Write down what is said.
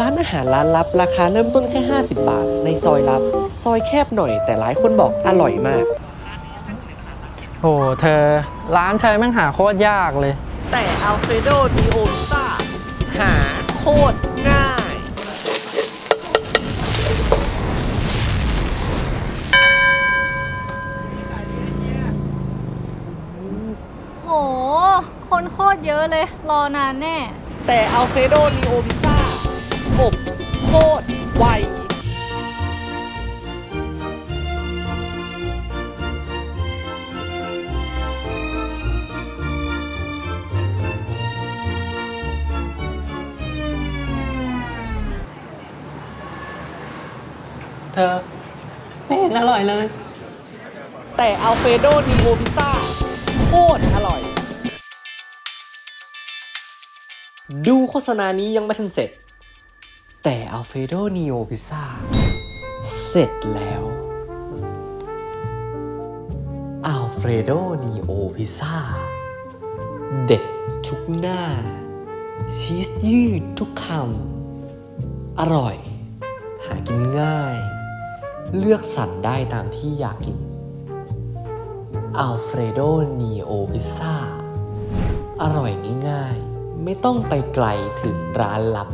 ร้านอาหารร้านลับราคาเริ่มต้นแค่ 50 บาท ในซอยลับ ซอยแคบหน่อยแต่หลายคนบอกอร่อยมาก โอ้เธอ ร้านเธอแม่งหาโคตรยากเลย แต่อัลเฟรโดดีโอพิซ่าหาโคตรง่าย โห คนโคตรเยอะเลย รอนานแน่ แต่อัลเฟรโดดีโอพิซ่าอบโคตรไวเธอ ไม่เห็นอร่อยเลย แต่อัลเฟโดดีโอพิซ่าโคตรอร่อย ดูโฆษณานี้ยังไม่ทันเสร็จ แต่อัลเฟโดนีโอพิซซ่าเสร็จแล้วอัลเฟโดนีโอพิซซ่าเด็ดทุกหน้า ชีสยืดทุกคำ อร่อย หากินง่าย เลือกสรรได้ตามที่อยากกินอัลเฟรโดนีโอพิซซ่า อร่อยง่ายๆ ไม่ต้องไปไกลถึงร้านลับ